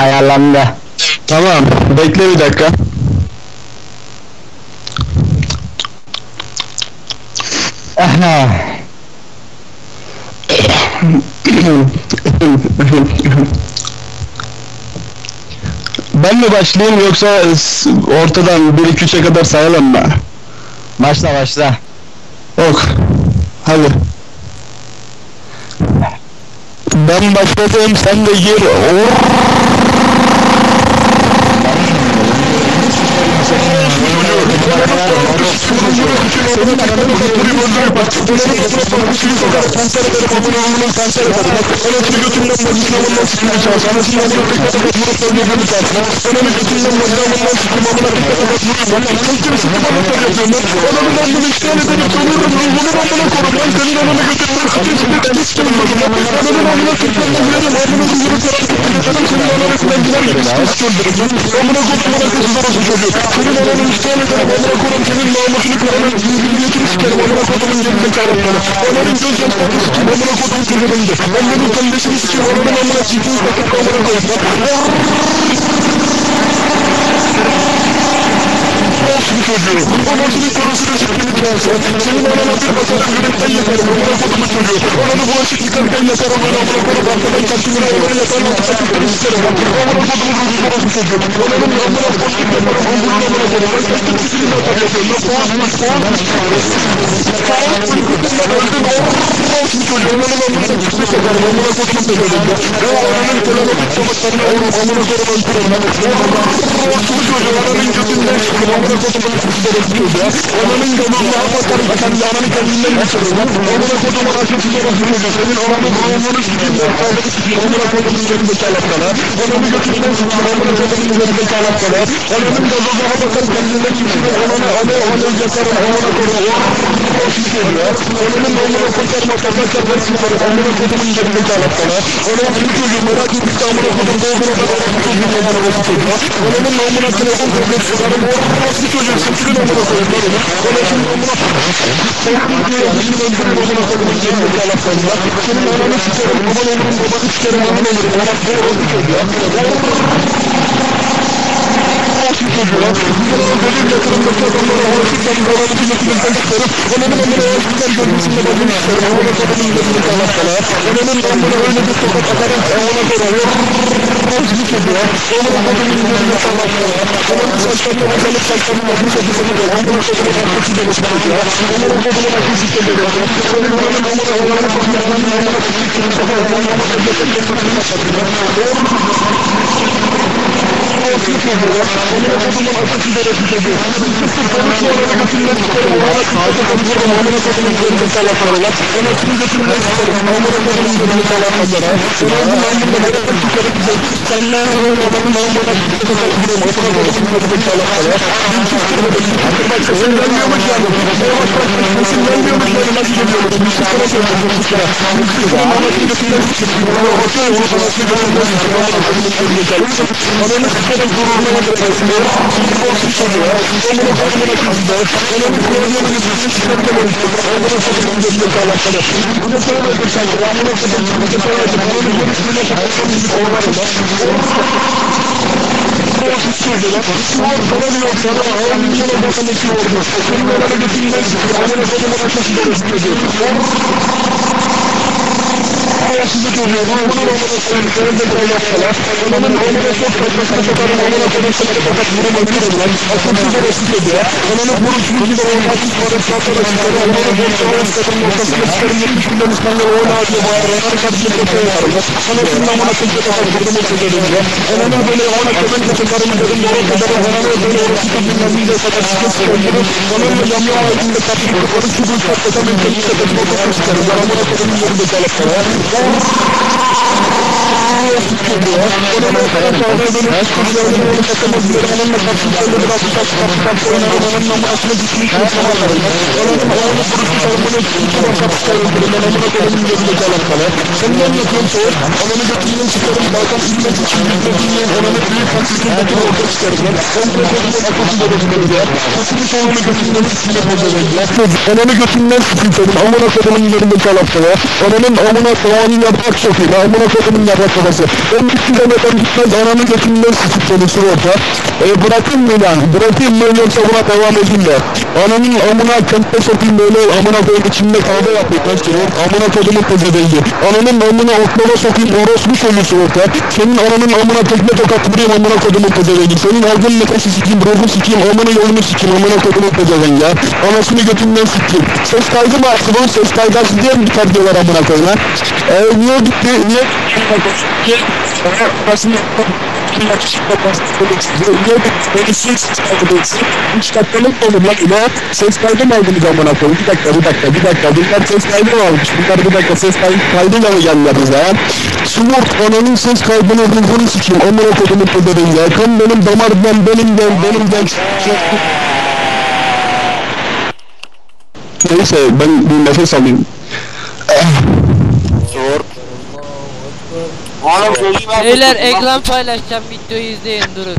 ayarlandı. Tamam bekle bir dakika. Aha. ben mi başlayayım yoksa ortadan 1-2-3'e kadar sayalım mı? Başla başla. Ok. Hadi. Ben başladım sen de gir. Orrrr. Senin ananı kuruyum öldürüp açıkçası Seni sokar kanser ederim amına oğlunun kanser ederim Anasını götünden başına bundan sıkılacağız Anasını öldürüp vurup öldürdüğünü sarsın Ananı götünden başına bundan sıkılma amına dikkat et vuruyorum Lan sen kim sıkı balıklar yapıyorsun lan Adamın ben bunu işgal edip sömürürüm Ruhunu amına korum lan senin ananı götünden sıkılacağım Sıkılacağım Adamın amına kurtarına vurarım amına kızını karartırım Kadın senin ananı kuran gider gibi istes çöldürürüm Amına kurtarına kızını nasıl çocuğu Senin ananı ısrar ederim amına kuran senin namusunu kırarım Zihniyetini sikerim amına kurtarın yerine kahretmeni Ananın göz yaşlarını sikeyim amına kurtarın kırarımdı Annenin kalbesini sikeyim ananın amına sikeyim Bakın amına koyun Saya tidak bisa. Thank you. bir şey diyorum. Ben onun yanına boş gidiyorum. Ben bunun yanına gidiyorum. Ben kendi kişiliğine takıyorum. Ben soğan mı? Soğan mı? Soğan mı? Öldüm. Oğlum olsun çocuğum. Ben onun yanına gitmiş ederim. Ben buna koçum da söyledim. Ya ananın telana kutlamaklarını oğlum amına sonra öldürüyorum. Ben Ortalı çocuğu ananın gözünden çıkıyor. Amına koçum ben sizlere diyor ya. Ananın yanına hafazları kendi ananı kendinden geçiriyor. Amına koçum anasını bakıyor. Senin oranın oğlunu sikeyim. Amına koçum seni de çalaklara. Ananı götüründen sikeyim çocuk milleti çalak kere. Onun da bu zaman bakın kendine kişinin onana anı onun cesaret onana koru onu koşu geliyor. Onun da onlara kurtarma kurtarma kurtarma kurtarma onlara kutumun cebine çalak kere. Onun bir çocuğu merak edip de amına kutum doğduğunu da çocuğun onlara vakit ediyor. Onun da amına telefon kurtarma kurtarma onun nasıl çocuk sıçkın amına koyun lan onu. Onun şimdi amına Senin diye bizim öldürün amına kutumun cebine çalak kere. Senin ananı sikerim baban olurum babanı sikerim amına olurum. Ona böyle oldu çocuğa. Superhero, Superman Bolivia, Transformers, Wonder Superman, Robot, Superman, Transformer, onun numara var, Superman görüntüsünde bakın, ona kadar milletini kalmaktalar, onun numara öyle bir tokat atarım, ona kadar yolculuk ediyor, onun kadar milletini kalmaktalar, onun saçlarını bakalım, saçlarını bakmış ötesini de, onun kadar bakmışı da başkan ediyor, onun kadar bakmışı da böyle, onun numara numara olarak bakmışlarını yaparak, onun numara numara yaparak, onun numara numara yaparak, onun numara numara yaparak, korkuyu çözüyorlar. Amına kodumun atıp giderek düşeceği. Sıfır sonuç sonra götürülen tutarım olarak sağda konuşurum. Amına kodumun gönlünü salaklarlar. Ben atıp götürülen tutarım. Amına kodumun gönlünü salaklarlar. Ben öldüm namında beraber tutarım. Senle adamın namına tutarım. Amına kodumun gönlünü salaklarlar. Bir çiftimi de bak sesin gelmiyormuş yani. Yavaş bak sesin gelmiyormuş yani. Nasıl geliyormuş? Bir sıfıra söylüyorum bu sıra. Bir sıfıra namına götürülen tutarım. Amına kodumun gönlünü salaklarlar. Amına kodumun gönlünü salaklarlar. Türkiye'de gururlu olmasıyor, olsun soruyor, onların hakkında kızdı, onların problemini bizim sistemde mevcut, onların sorununu dönmek alakalı. Bu da sonra da geçen yıl, bu da sonra da geçen yıl, bu da sonra da geçen yıl, bu da sonra da geçen yıl, bu da sonra olsun sürdüler. Sağ kalan yok sana ağır bir kere bakan iki oldu. Senin orada getirilmez, amına kodumun aşması da rızkı ediyor sizi görüyor. Bunun amına koyayım şöyle de böyle yaptılar. Bunun amına çok kaçmasına sokarım amına koyayım sana fakat bunu öldürürüm lan. Akılsız orası dedi ya. Ananı vuruşunu gibi olmazsız varıp çantana çıkarım. Ananı borç alan kadının ortasına çıkarım. 70 milyon İspanyalı oyna ağacına bağırır. Her kadını köpeğe yarım. Anasının amına koyayım kadar vurdum o çocuğu ya. Ananı böyle ona köpek de çıkarım dedim. Doğru kadar ananı böyle orası kadınla bir de kadar sıkıntı öldürür. Ananı yamya ağacında kapıyı kaparım. Çubuğu çatlatamın kendisi de kapıyı kaparım. Amına koyayım yerinde kalıp kalan. Ananı götünden sıkıntıyorum. Amına kodumun yerinde kalaptılar. Ananın amına kodumun senin yaprak sokayım. Amına kodumun yaprak. Ben bir kilometre gitmez ananın götünden sıkıp konuşur orta. E bırakın mı lan? Bırakayım mı yoksa buna devam edeyim de. Ananın amına kente sokayım böyle amına koyayım içinde kahve yapayım. Kaç kere amına kodumun pezevengi. Ananın amına otlama sokayım orospu söylüyorsun orta. Senin ananın amına tekme tokat vurayım amına kodumun pezevengi. Senin aldığın nefesi sikeyim, ruhu sikeyim, amına yolunu sikeyim, amına kodumun pezevengi ya. Anasını götünden sikeyim. Ses kaydı mı açtı bu? Ses kaydı açtı diye mi çıkar diyorlar amına koyayım ha? Eee niye gitti? Niye? Anasını Üç dakikalık olur lan ile ses kaydı mı aldınız amına koyayım? Bir dakika, bir dakika, bir dakika. Bunlar ses kaydı mı almış? Bunlar bir dakika ses kaydı, kaydıyla mı geldiler bize ha? Smurt ananın ses kaydını ruhunu sikeyim. Amına kodumun pedeveyi ya. Kan benim damarımdan, benimden, benimden. Neyse ben bir nefes alayım. Beyler ekran paylaşacağım videoyu izleyin durun.